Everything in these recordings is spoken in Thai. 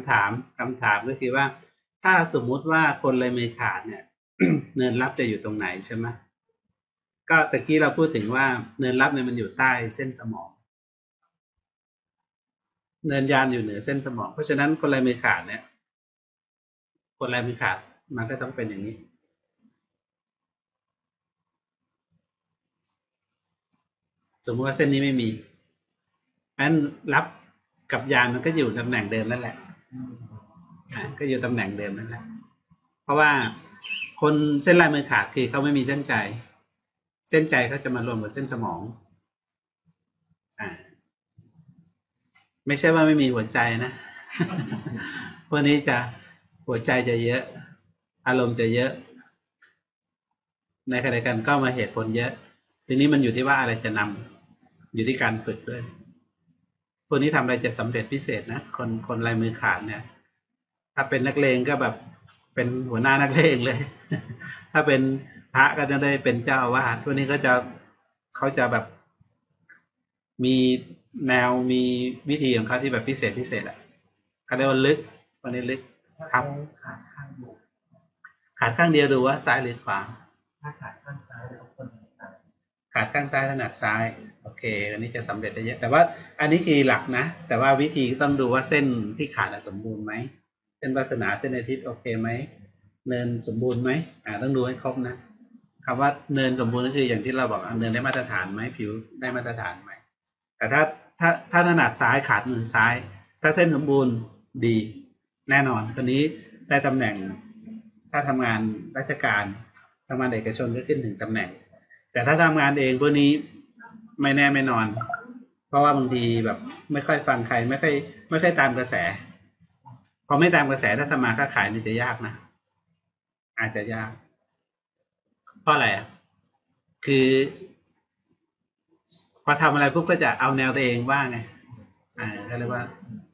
ำถามคำถามก็คือว่า ถ้าสมมุติว่าคนเลยมือขาดเนี่ย เนินรับจะอยู่ตรงไหนใช่ไหมก็ตะกี้เราพูดถึงว่าเนินรับเนี่ยมันอยู่ใต้เส้นสมอง เนินยานอยู่เหนือเส้นสมอง เพราะฉะนั้นคนลายมือขาดเนี่ย คนลายมือขาด มันก็ต้องเป็นอย่างนี้ สมมติว่าเส้นนี้ไม่มีอันรับกับยานมันก็อยู่ตำแหน่งเดิมนั่นแหละ ก็อยู่ตำแหน่งเดิมนั่นแหละเพราะว่าคนเส้นลายมือขาดคือเขาไม่มีเส้นใจ เส้นใจเขาจะมารวมกับเส้นสมองอ่าไม่ใช่ว่าไม่มีหัวใจนะพวกนี้จะหัวใจจะเยอะ อารมณ์จะเยอะ ในขณะเดียวกันก็มาเหตุผลเยอะ ทีนี้มันอยู่ที่ว่าอะไรจะนำอยู่ที่การฝึกด้วย พวกนี้ทำอะไรจะสำเร็จพิเศษนะคนคนลายมือขาดเนี่ย ถ้าเป็นนักเลงก็แบบเป็นหัวหน้านักเลงเลย ถ้าเป็นพระก็จะได้เป็นเจ้าอาวาสพวกนี้ก็จะเขาจะแบบมีแนวมีวิธีของเขาที่แบบพิเศษพิเศษแหละเขาเรียกว่าลึกวันนี้ลึกครับขาดข้างบนขาดข้างเดียวดูว่าซ้ายหรือขวาถ้าขาดข้างซ้ายแล้วคนซ้ายขาดข้างซ้ายถนัดซ้ายโอ เค อันนี้จะสำเร็จได้เยอะ แต่ว่าอันนี้คือหลักนะ แต่ว่าวิธีต้องดูว่าเส้นที่ขาดสมบูรณ์ไหม เส้นวาสนาเส้นอาทิตย์โอเคไหม เนินสมบูรณ์ไหมอ่าต้องดูให้ครบนะคำว่าเนินสมบูรณ์ก็คืออย่างที่เราบอกเนินได้มาตรฐานไหมผิวได้มาตรฐานไหม แต่ถ้าถ้าถ้าถนัดซ้ายขาดมือซ้าย ถ้าเส้นสมบูรณ์ดี แน่นอนตอนนี้ได้ตำแหน่ง ถ้าทำงานราชการทำงานเอกชนก็ขึ้นถึงตำแหน่ง แต่ถ้าทำงานเองพวกนี้ ไม่แน่ไม่นอน เพราะว่าบางทีแบบไม่ค่อยฟังใครไม่ค่อยไม่ค่อยตามกระแส พอไม่ตามกระแสถ้าทำมาค้าขายนี่จะยากนะ อาจจะยาก เพราะอะไรอะคือ พอทำอะไรปุ๊บก็จะเอาแนวตัวเองว่าไงอ่าก็เรียกว่า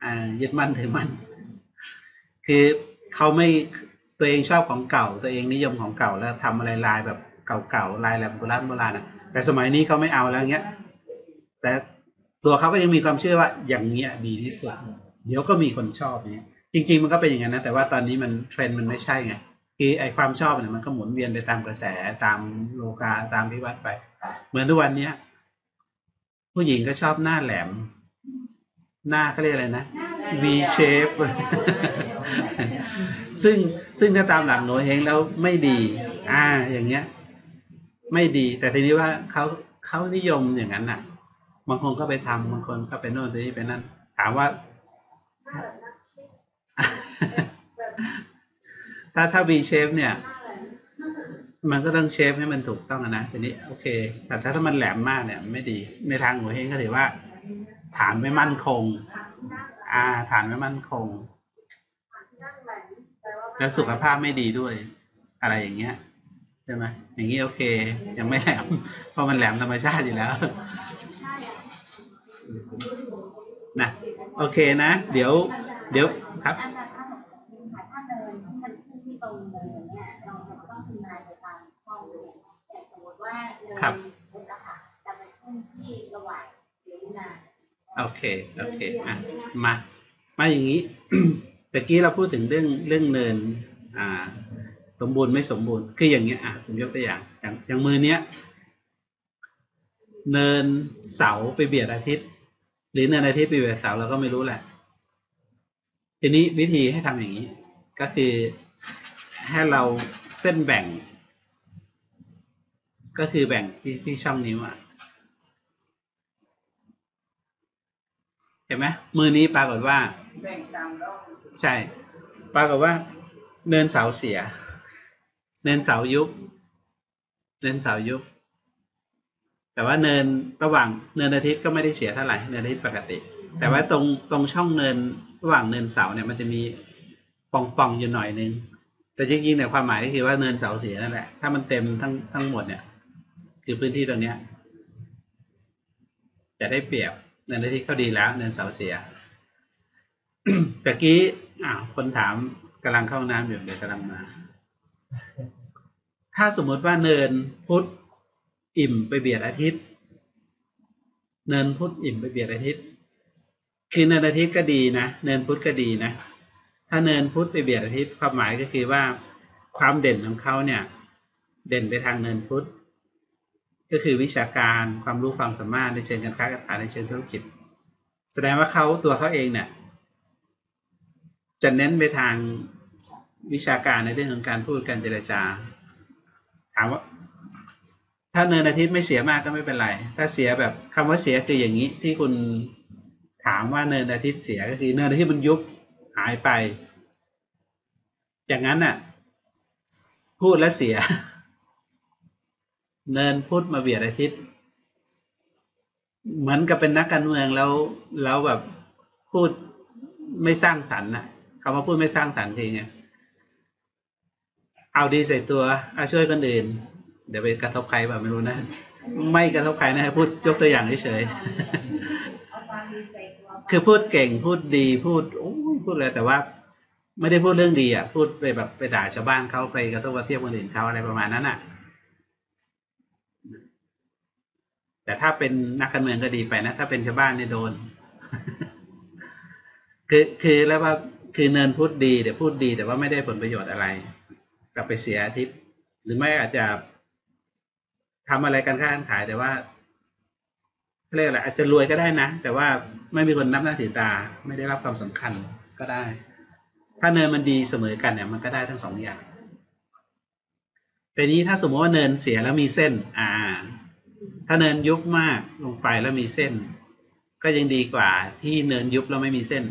อ่า ยึดมั่นถือมั่น คือเขาไม่ตัวเองชอบของเก่า ตัวเองนิยมของเก่าแล้วทำอะไรลายแบบเก่าๆลายแบบโบราณโบราณอะ แต่สมัยนี้เขาไม่เอาแล้วเงี้ย แต่ตัวเขาก็ยังมีความเชื่อว่าอย่างเงี้ยดีที่สุด เดี๋ยวก็มีคนชอบเนี้ยจริง ๆ มันก็เป็นอย่างนั้นนะแต่ว่าตอนนี้มันเทรนด์มันไม่ใช่ไงคือไอความชอบเนี่ยมันก็หมุนเวียนไปตามกระแสตามโลกาตามพิวัตไป เหมือนทุกวันเนี้ย ผู้หญิงก็ชอบหน้าแหลม หน้าเขาเรียกอะไรนะ V shape ซึ่งซึ่งถ้าตามหลักโง่เฮงแล้วไม่ดี อ่า อย่างเงี้ย ไม่ดี แต่ทีนี้ว่าเขาเขานิยมอย่างนั้นน่ะ บางคนก็ไปทำบางคนก็ไปโน่นไปนี่ไปนั่นถามว่า ถ้าถ้า V shape เนี่ย มันก็ต้องเชฟให้มันถูกต้องอะนะทีนี้โอเค แต่ถ้าถ้ามันแหลมมากเนี่ย ไม่ดี ในทางหัวเฮงก็ถือว่า ฐานไม่มั่นคง อ่า ฐานไม่มั่นคง แล้วสุขภาพไม่ดีด้วย อะไรอย่างเงี้ย ใช่ไหมอย่างนี้โอเค ยังไม่แหลม เพราะมันแหลมธรรมชาติอยู่แล้วนะโอเคนะ เดี๋ยว เดี๋ยวครับอาจารย์ถ้าถ้าเดินที่มันขึ้นที่ตรงเดินเนี่ยเราจะต้องทำนายไปตามช่องเลยอย่างสมมติว่าเดินครับบนกระถางจะไปขึ้นที่ระหว่างเดี๋ยวนาโอเคโอเคอะมา มาอย่างนี้ตะกี้เราพูดถึงเรื่องเรื่องเนิน อ่า สมบูรณ์ไม่สมบูรณ์คืออย่างเงี้ยอะผมยกตัวอย่างอย่างอย่างมือเนี้ยเนินเสาไปเบียดอาทิตย์ หรือเนินอาทิตย์ไปเบียดเสาเราก็ไม่รู้แหละ ทีนี้วิธีให้ทำอย่างนี้ ก็คือให้เราเส้นแบ่ง ก็คือแบ่งที่ที่ช่องนิ้วอะเห็นไหมมือนี้ปรากฏว่าแบ่งตามรอบใช่ ปรากฏว่า เนินเสาเสีย เนินเสายุบเนินเสายุบ แต่ว่าเนินระหว่างเนินอาทิตย์ก็ไม่ได้เสียเท่าไหร่เนินอาทิตย์ปกติ แต่ว่าตรงตรงช่องเนินระหว่างเนินเสาเนี่ยมันจะมีป่องป่องๆอยู่หน่อยนึงแต่จริงๆเนี่ยความหมายก็คือว่าเนินเสาเสียนั่นแหละถ้ามันเต็มทั้งทั้งหมดเนี่ย คือพื้นที่ตรงเนี้ยจะได้เปรียบเนินอาทิตย์เขาดีแล้ว เนินเสาเสียตะกี้อ้าวคนถามกำลังเข้าห้องน้ำอยู่เดี๋ยวกำลังมา ถ้าสมมติว่าเนินพุธอิ่มไปเบียดอาทิตย์ เนินพุธอิ่มไปเบียดอาทิตย์ คือเนินอาทิตย์ก็ดีนะ เนินพุธก็ดีนะ ถ้าเนินพุธไปเบียดอาทิตย์ความหมายก็คือว่าความเด่นของเขาเนี่ย เด่นไปทางเนินพุธก็คือวิชาการความรู้ความสามารถในเชิงการค้าการขายในเชิงธุรกิจ แสดงว่าเขาตัวเขาเองเนี่ยจะเน้นไปทาง วิชาการในเรื่องของการพูดการเจรจา ถามว่า ถ้าเนินอาทิตย์ไม่เสียมากก็ไม่เป็นไร ถ้าเสียแบบคำว่าเสียคืออย่างนี้ที่คุณถามว่าเนินอาทิตย์เสียก็คือเนินอาทิตย์มันยุบหายไป อย่างนั้นน่ะ พูดแล้วเสีย เนินพุธมาเบียดอาทิตย์ เหมือนกับเป็นนักการเมืองแล้วแล้วแบบพูดไม่สร้างสรรค์น่ะคำว่าพูดไม่สร้างสรรค์จริงไง เอาดีใส่ตัวเอาช่วยคนอื่น เดี๋ยวไปกระทบใครแบบไม่รู้นะ ไม่กระทบใครนะพูดยกตัวอย่างเฉยๆคือพูดเก่งพูดดีพูดโอ้ยพูดเลยแต่ว่า ไม่ได้พูดเรื่องดีอะ พูดไปแบบไปด่าชาวบ้านเขาไปกระทบกระเทียบคนอื่นเขาอะไรประมาณนั้นอะ แต่ถ้าเป็นนักการเมืองก็ดีไปนะ ถ้าเป็นชาวบ้านเนี่ยโดน คือคือแล้วว่าคือเนินพูดดีเดี๋ยวพูดดีแต่ว่าไม่ได้ผลประโยชน์อะไร กลับไปเสียอาทิตย์ หรือไม่อาจจะทำอะไรกันค้าการขายแต่ว่าเรียกอะไรอาจจะรวยก็ได้นะ แต่ว่าไม่มีคนนับหน้าถือตา ไม่ได้รับความสำคัญก็ได้ ถ้าเนินมันดีเสมอกันเนี่ย มันก็ได้ทั้งสองอย่าง แต่นี้ถ้าสมมติว่าเนินเสียแล้วมีเส้น อ่า ถ้าเนินยุบมากลงไปแล้วมีเส้น ก็ยังดีกว่าที่เนินยุบแล้วไม่มีเส้น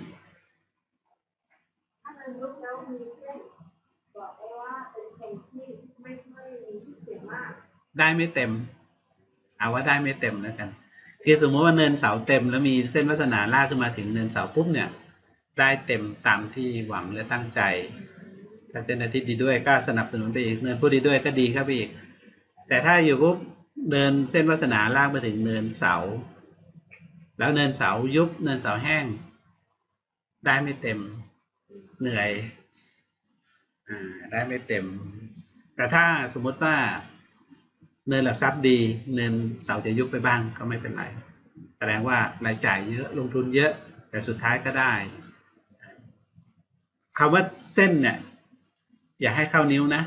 ถ้ามันยุบแล้วมีเส้นบอกได้ว่าเป็นคนที่ไม่ค่อยมีชื่อเสียงมาก ได้ไม่เต็ม เอาว่าได้ไม่เต็มแล้วกันคือสมมติว่าเนินเสาเต็ม แล้วมีเส้นวัฒนาลากขึ้นมาถึงเนินเสาปุ๊บเนี่ย ได้เต็มตามที่หวังและตั้งใจถ้าเส้นอาทิตย์ดีด้วยก็สนับสนุนไปอีกเนินผู้ดีด้วยก็ดีครับอีก แต่ถ้าอยู่ปุ๊บเดินเส้นวัฒนาลากมาถึงเนินเสา แล้วเนินเสายุบเนินเสาแห้ง ได้ไม่เต็มเหนื่อยอ่าได้ไม่เต็ม แต่ถ้าสมมติว่า เนินหลักทรัพย์ดี เนินเสาจะยุบไปบ้างก็ไม่เป็นไร แสดงว่ารายจ่ายเยอะลงทุนเยอะแต่สุดท้ายก็ได้คำว่าเส้นเนี่ย อย่าให้เข้านิ้วนะ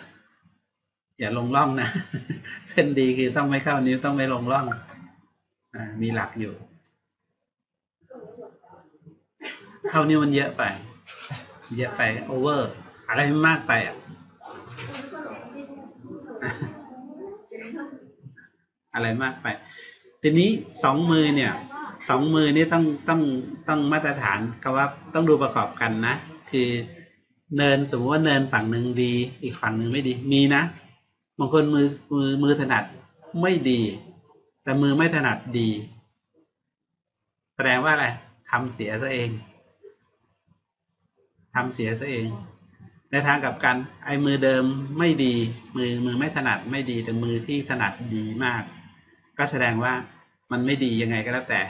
อย่าลงร่องนะ เส้นดีคือต้องไม่เข้านิ้วต้องไม่ลงร่องอมีหลักอยู่ เข้านิ้วมันเยอะไป เยอะไปโอเวอร์ อะไรมากไปอะ อะไรมากไป ทีนี้สองมือเนี่ยสองมือนี่ต้องต้องต้องมาตรฐานคำว่าต้องดูประกอบกันนะ คือเนินสมมติว่าเนินฝั่งหนึ่งดี อีกฝั่งหนึ่งไม่ดีมีนะบางคนมือมือมือถนัดไม่ดี แต่มือไม่ถนัดดี แสดงว่าอะไรทำเสียซะเองทำเสียซะเอง ในทางกลับกันไอ้มือเดิมไม่ดี มือมือไม่ถนัดไม่ดีแต่มือที่ถนัดดีมาก ก็แสดงว่ามันไม่ดียังไงก็แล้วแต่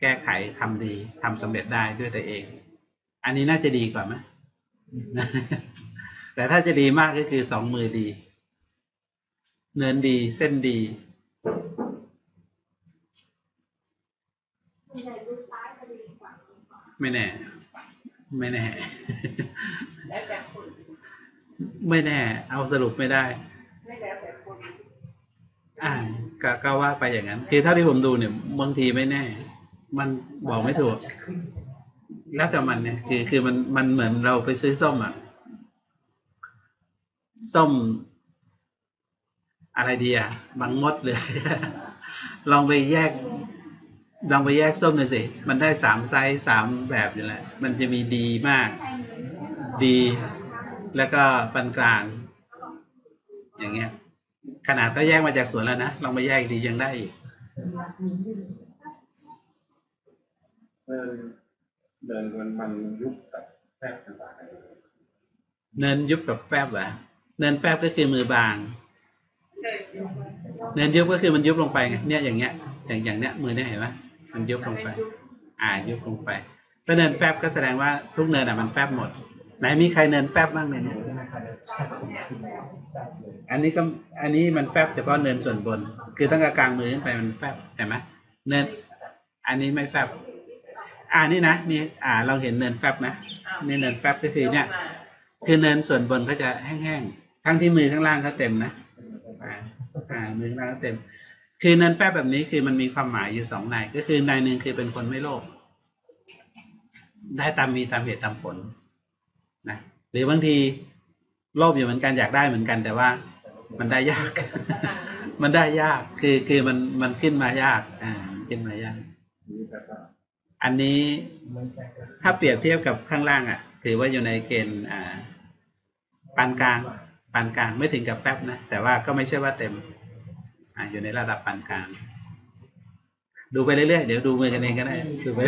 แก้ไขทำดีทำสำเร็จได้ด้วยตัวเอง อันนี้น่าจะดีกว่าไหมแต่ถ้าจะดีมากก็คือสองมือดี เนินดีเส้นดีไม่แน่ ไม่แน่แล้วแต่คนไม่แน่ เอาสรุปไม่ได้ ไม่แล้วแต่คน อ่าก็ก็ว่าไปอย่างนั้นคือเท่าที่ผมดูเนี่ยบางทีไม่แน่ มันบอกไม่ถูก แล้วแต่มันเนี่ย คือคือมันมันเหมือนเราไปซื้อส้มอะส้ม อะไรดีอะบางมดเลย ลองไปแยก ลองไปแยกส้มหน่อยสิ มันได้สามไซส์สามแบบอยู่แล้วมันจะมีดีมาก ดี แล้วก็ปานกลาง อย่างเงี้ย ขนาดก็แยกมาจากสวนแล้วนะลองไปแยกอีกดียังได้อีกเดินเดินมันมันยุบกับแทบต่างเนินยุบกับแฟบเหรอเนินแฟบก็คือมือบาง เนินยุบก็คือมันยุบลงไปไงเนี่ยอย่างเงี้ย อย่างอย่างเนี้ยมือเนี่ยเห็นไหมมันยุบลงไป อ่ายุบลงไปถ้าเนินแฟบก็แสดงว่าทุกเนินอะมันแฟบหมด ไหนมีใครเนินแฟบบ้างในเนี้ อันนี้ก็อันนี้มันแฟบเฉพาะเนินส่วนบน คือตั้งแต่กลางมือขึ้นไปมันแฟบเห็นไหมเนิน อันนี้ไม่แฟบอ่านี่นะนี่อ่าเราเห็นเนินแฟบนะนี่เนินแฟบก็คือเนี่ย คือเนินส่วนบนก็จะแห้งๆทั้งที่มือข้างล่างก็เต็มนะอ่าอ่ามือข้างล่างก็เต็ม คือเนินแฟบแบบนี้คือมันมีความหมายอยู่สองในก็คือในหนึ่งคือเป็นคนไม่โลภได้ตามมีตามเหตุตามผลนะหรือบางที โลภอยู่เหมือนกันอยากได้เหมือนกัน แต่ว่ามันได้ยาก มันได้ยาก คือคือมันมันขึ้นมายาก อ่ามันขึ้นมายากนี่แบบว่าอันนี้ถ้าเปรียบเทียบกับข้างล่าง อะ ถือว่าอยู่ในเกณฑ์อ่าปานกลางปานกลางไม่ถึงกับแป๊บนะ แต่ว่าก็ไม่ใช่ว่าเต็ม อ่าอยู่ในระดับปานกลาง ดูไปเรื่อยๆเดี๋ยวดูมือกันเองก็ได้ดูไป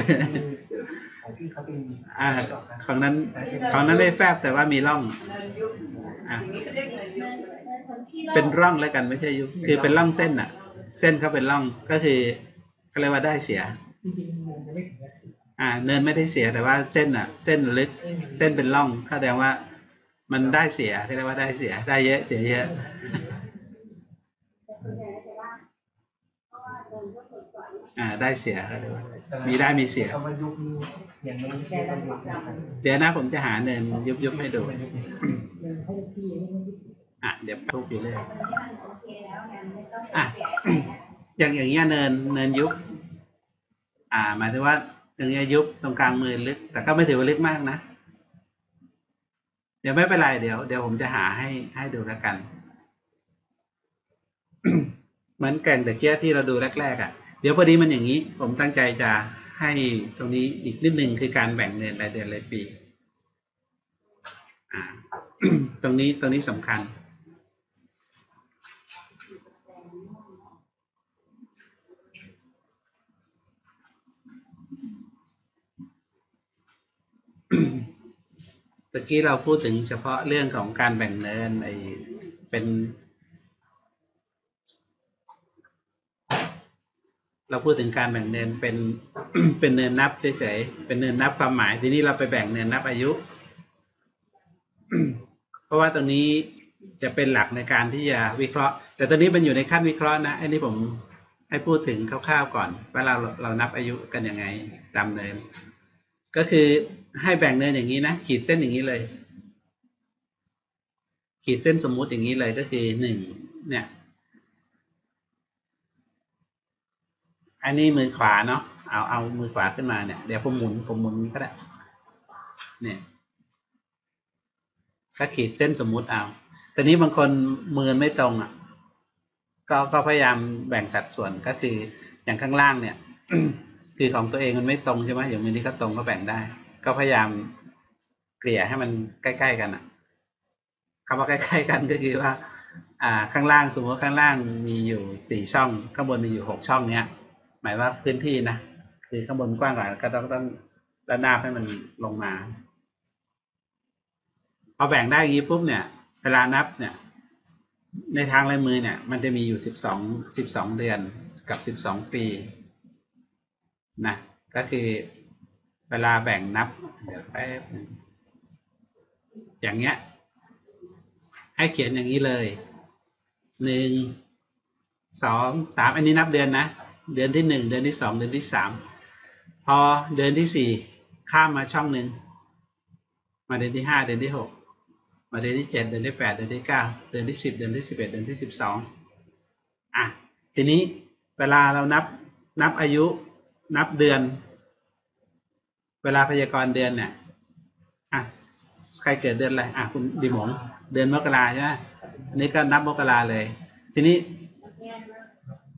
เรื่อยของพี่เขาเป็นอ่าของนั้นของนั้นไม่แฟบแต่ว่ามีร่องเนินยุบอย่าเป็นร่องแล้วกันไม่ใช่ยุบคือเป็นร่องเส้นอะ เส้นเขาเป็นร่องก็คือเขาเรียกว่าได้เสียอ่า เนินไม่ได้เสียแต่ว่าเส้นอะ เส้นลึก เส้นเป็นร่องข้าแสดงว่า มันได้เสียเรียกว่าได้เสีย ได้เยอะเสียเยอะ อ่าได้เสียเขาเรียกว่ามีได้มีเสียเดี๋ยวนะผมจะหาเนินยุบยุบให้ดูอะเดี๋ยวทุกอยู่เลยอะอย่างอย่างเงี้ยเนินเนินยุบอ่าหมายถึงว่าอย่างเงี้ยยุบตรงกลางมือลึก แต่ก็ไม่ถือว่าลึกมากนะ เดี๋ยวไม่เป็นไรเดี๋ยวเดี๋ยวผมจะหาให้ให้ดูแล้วกัน เหมือนแก่งตะเกียที่เราดูแรกๆอะ เดี๋ยวพอดีมันอย่างนี้ ผมตั้งใจจะให้ตรงนี้อีกนิดนึงคือการแบ่งเนินรายเดือนรายปีตรงนี้ตรงนี้สำคัญ ตะกี้เราพูดถึงเฉพาะเรื่องของการแบ่งเนินไอเป็น เราพูดถึงการแบ่งเนินเป็นเป็นเนินนับเฉยๆเป็นเนินนับความหมาย ทีนี้เราไปแบ่งเนินนับอายุ เพราะว่าตรงนี้จะเป็นหลักในการที่จะวิเคราะห์ แต่ตอนนี้มันอยู่ในขั้นวิเคราะห์นะไอันนี้ผมให้พูดถึงคร่าวๆก่อนว่าเราเรานับอายุกันยังไงตามเนิน ก็คือให้แบ่งเนินอย่างนี้นะขีดเส้นอย่างนี้เลย ขีดเส้นสมมุติอย่างนี้เลยก็คือหนึ่งเนี่ย อันนี้มือขวาเนาะเอาเอามือขวาขึ้นมาเนี่ยเดี๋ยวผมหมุนผมหมุนก็ได้เนี่ยก็ขีดเส้นสมมุติเอาแต่นี้บางคนมือไม่ตรงอะ ก็ก็พยายามแบ่งสัดส่วนก็คืออย่างข้างล่างเนี่ยคือของตัวเองมันไม่ตรงใช่ไหมอย่างมือนี้ก็ตรงก็แบ่งได้ ก็พยายามเกลี่ยให้มันใกล้ๆกันอะคำว่าใกล้ๆกันก็คือว่า อ่าข้างล่างสมมติว่าข้างล่างมีอยู่สี่ช่อง ข้างบนมีอยู่หกช่องเนี้ย หมายว่าพื้นที่นะคือข้างบนกว้างกว่าก็ต้องต้องระนาบให้มันลงมาพอแบ่งได้อย่างนี้ปุ๊บเนี่ยเวลานับเนี่ย ในทางลายมือเนี่ย มันจะมีอยู่สิบสองสิบสองเดือนกับสิบสองปีนะก็คือเวลาแบ่งนับเดี๋ยวแป๊บอย่างเงี้ย ให้เขียนอย่างนี้เลยหนึ่งสองสามอันนี้นับเดือนนะ เดือนที่หนึ่งเดือนที่สองเดือนที่สามพอเดือนที่สี่ข้ามมาช่องหนึ่งมาเดือนที่ห้าเดือนที่หกมาเดือนที่เจ็ดเดือนที่แปดเดือนที่เก้าเดือนที่สิบเดือนที่สิบเอ็ดเดือนที่สิบสองอะทีนี้เวลาเรานับนับอายุนับเดือน เวลาพยากรณ์เดือนเนี่ยอะใครเกิดเดือนอะไรอะคุณดิหมงเดือนมกราใช่ไหมอันนี้ก็นับมกราเลย ทีนี้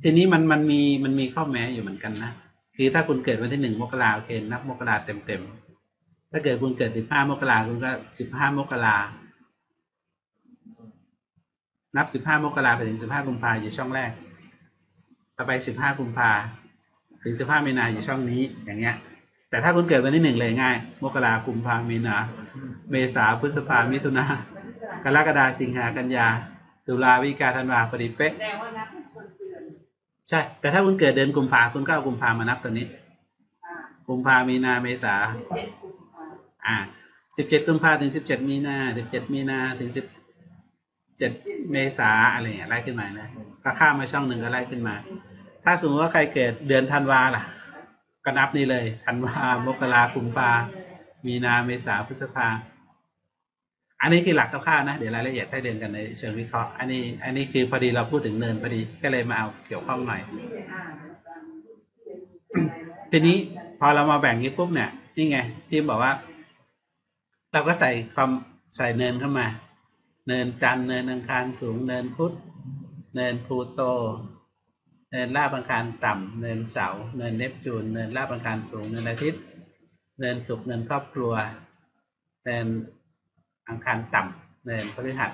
ทีนี้มันมันมีมันมีข้อแม้อยู่เหมือนกันนะคือถ้าคุณเกิดวันที่หนึ่งมกราโอเคนับมกราเต็มเต็มถ้าเกิดคุณเกิดสิบห้ามกราคุณก็สิบห้ามกรานับสิบห้ามกราไปถึงสิบห้ากุมภาอยู่ช่องแรกต่อไปสิบห้ากุมภาถึงสิบห้าเมีนาอยู่ช่องนี้อย่างเงี้ย แต่ถ้าคุณเกิดวันที่หนึ่งเลยง่าย มกรากุมภาเมีนาเมษาพฤษภามิถุนากรกฎาสิงหากันยาตุลาวิกาธันวาพอดีเป๊ะ ใช่ แต่ถ้าคุณเกิดเดือนกุมภาคุณก็เอากุมภามานับตัวนี้ กุมภามีนาเมษา อ่าสิบเจ็ดกุมภาถึงสิบเจ็ดมีนาสิบเจ็ดมีนาถึงสิบเจ็ดเมษาอะไรเงี้ยไล่ขึ้นมานะก็ข้ามมาช่องหนึ่งก็ไล่ขึ้นมา ถ้าสมมติว่าใครเกิดเดือนธันวาล่ะ ก็นับนี่เลยธันวามกรากุมภามีนาเมษาพฤษภา อันนี้คือหลักคร่าวๆนะเดี๋ยวรายละเอียดให้เดินกันในเชิงวิเคราะห์อันนี้ อันนี้คือพอดีเราพูดถึงเนินพอดีก็เลยมาเอาเกี่ยวข้องหน่อย ทีนี้พอเรามาแบ่งนี้ปุ๊บเนี่ยนี่ไงที่บอกว่า เราก็ใส่ความใส่เนินเข้ามา เนินจันทร์เนินอังคารสูงเนินพุธเนินพลูโต เนินลาบังคารต่ำเนินเสา เนินเนปจูน เนินลาบังคารสูง เนินอาทิตย์ เนินศุกเนินครอบครัว เนิน อังคารต่ำเนินพฤหัส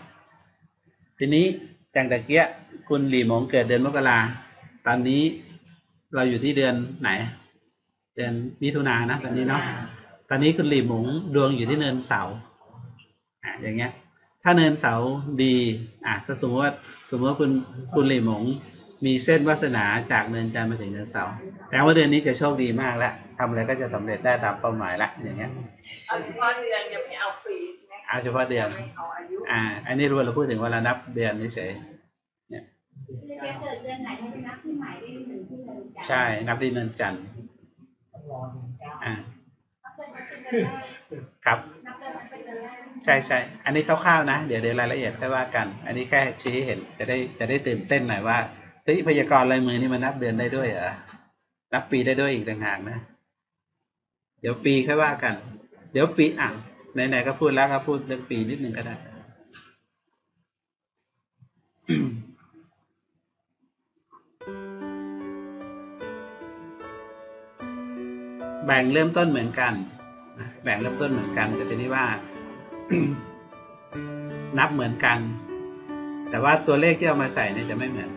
ทีนี้อย่งตะเกียคุณหลี่หมงเกิดเดือนมกราตอนนี้เราอยู่ที่เดือนไหน เดือนมิถุนายนนะตอนนี้เนาะตอนนี้คุณหลี่หมงดวงอยู่ที่เนินเสาอะอย่างเงี้ย ถ้าเนินเสาดีอะถ้าสมมติว่าสมมติว่าคุณคุณหลี่หมงมีเส้นวาสนาจากเนินจันทร์มาถึงเนินเสาแต่ว่าเดือนนี้จะโชคดีมากแล้วทำอะไรก็จะสำเร็จได้ตามเป้าหมายละอย่างเงี้ยเอาเฉพาะเดือนยังไม่เอาฟรีใช่ เอาเฉพาะเดือนไม่เอาอายุอ่า อันนี้เราพูดถึงว่าเรานับเดือนเฉยคือแกเกิดเดือนไหนให้ไปนับที่ใหม่ได้หนึ่งที่เดือนจันทร์ๆใช่ นับที่เนินจันทร์ต้องรอหนึ่งเก้าอ่านับเดือนนั้นเป็นเดือนแรกครับนับเดือนนั้นเป็นเดือนแรกใช่ใช่ อันนี้คร่าวๆนะ เดี๋ยวเดี๋ยวรายละเอียดค่อยว่ากัน อันนี้แค่ชี้ให้เห็นจะได้จะได้ตื่นเต้นหน่อยว่าเฮ้ยพยากรณ์ลายมือนี่มันนับเดือนได้ด้วยเหรอ นับปีได้ด้วยอีกต่างหากนะ เดี๋ยวปีค่อยว่ากัน เดี๋ยวปีอะ ไหนๆก็พูดแล้วก็พูดเรื่องปีนิดหนึ่งก็ได้แบ่งเริ่มต้นเหมือนกัน แบ่งเริ่มต้นเหมือนกัน แต่ทีนี้ว่า นับเหมือนกัน แต่ว่าตัวเลขที่เอามาใส่เนี่ยจะไม่เหมือน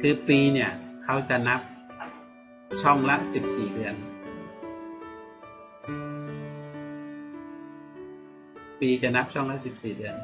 คือปีเนี่ย เขาจะนับช่องละสิบสี่เดือน ปีจะนับช่องละสิบสี่เดือน